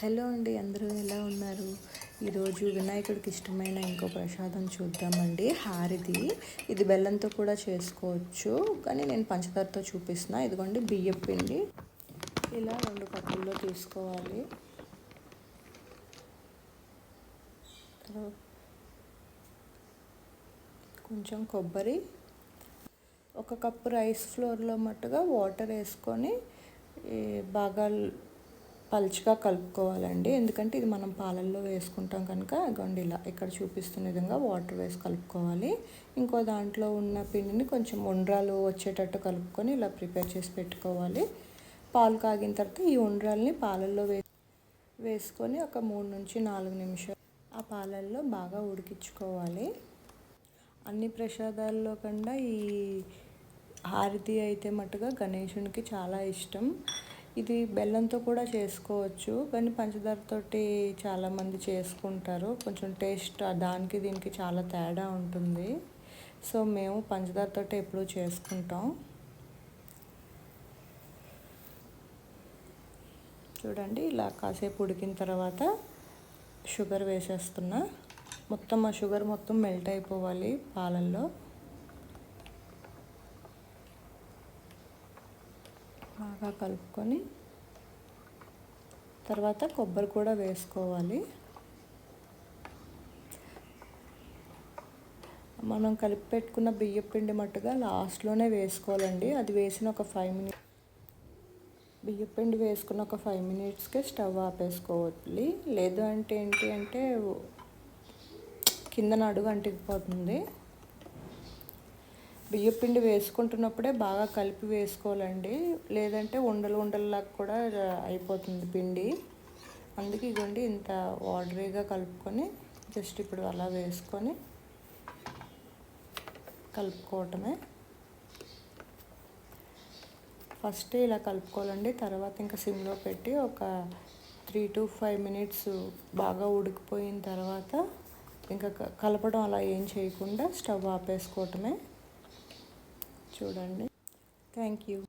Hello అండి అందరూ ఎలా ఉన్నారు? ఈరోజు వినాయకుడికి ఇష్టమైన ఇంకో ప్రసాదం చూద్దామండి. హారిది ఇది బెల్లంతో కూడా చేసుకోవచ్చు కానీ నేను పంచదారతో చూపిస్తున్నా. ఇదిగోండి బియ్యం పిండి. ఇలా రెండు కప్పుల్లో తీసుకోవాలి. కొంచెం కొబ్బరి. ఒక కప్పు రైస్ ఫ్లోర్లో మట్టుగా వాటర్ వేసుకొని బాగా పలుచగా కలుపుకోవాలండి. ఎందుకంటే ఇది మనం పాలల్లో వేసుకుంటాం కనుక గండి ఇలా ఇక్కడ చూపిస్తున్న విధంగా వాటర్ వేసి కలుపుకోవాలి. ఇంకో దాంట్లో ఉన్న పిండిని కొంచెం ఉండ్రాలు వచ్చేటట్టు కలుపుకొని ఇలా ప్రిపేర్ చేసి పెట్టుకోవాలి. పాలు కాగిన తర్వాత ఈ ఉండ్రాల్ని పాలల్లో వే వేసుకొని ఒక మూడు నుంచి నాలుగు నిమిషాలు ఆ పాలల్లో బాగా ఉడికించుకోవాలి. అన్ని ప్రసాదాల్లో కన్నా ఈ హారతి అయితే మటుగా గణేషునికి చాలా ఇష్టం. ఇది బెల్లంతో కూడా చేసుకోవచ్చు కానీ పంచదారతోటి చాలామంది చేసుకుంటారు. కొంచెం టేస్ట్ దానికి దీనికి చాలా తేడా ఉంటుంది. సో మేము పంచదారతో ఎప్పుడూ చేసుకుంటాం. చూడండి ఇలా కాసేపు ఉడికిన తర్వాత షుగర్ వేసేస్తున్నా. మొత్తం ఆ షుగర్ మొత్తం మెల్ట్ అయిపోవాలి పాలల్లో. బాగా కలుపుకొని తర్వాత కొబ్బరి కూడా వేసుకోవాలి. మనం కలిపి పెట్టుకున్న బియ్యం పిండి మట్టుగా లాస్ట్లోనే వేసుకోవాలండి. అది వేసిన ఒక ఫైవ్ మినిట్స్ బియ్యం పిండి వేసుకున్న ఒక ఫైవ్ మినిట్స్కే స్టవ్ ఆపేసుకోవాలి. లేదు అంటే ఏంటి అంటే కింద అడుగు అంటుకుపోతుంది. బియ్యం పిండి వేసుకుంటున్నప్పుడే బాగా కలిపి వేసుకోవాలండి. లేదంటే ఉండలు ఉండల్లాగా కూడా అయిపోతుంది పిండి. అందుకే ఇవ్వండి ఇంత వాటరీగా కలుపుకొని జస్ట్ ఇప్పుడు అలా వేసుకొని కలుపుకోవటమే. ఫస్ట్ ఇలా కలుపుకోవాలండి. తర్వాత ఇంకా సిమ్లో పెట్టి ఒక త్రీ టు ఫైవ్ మినిట్స్ బాగా ఉడికిపోయిన తర్వాత ఇంకా కలపడం అలా ఏం చేయకుండా స్టవ్ ఆపేసుకోవటమే. చూడండి. Thank you.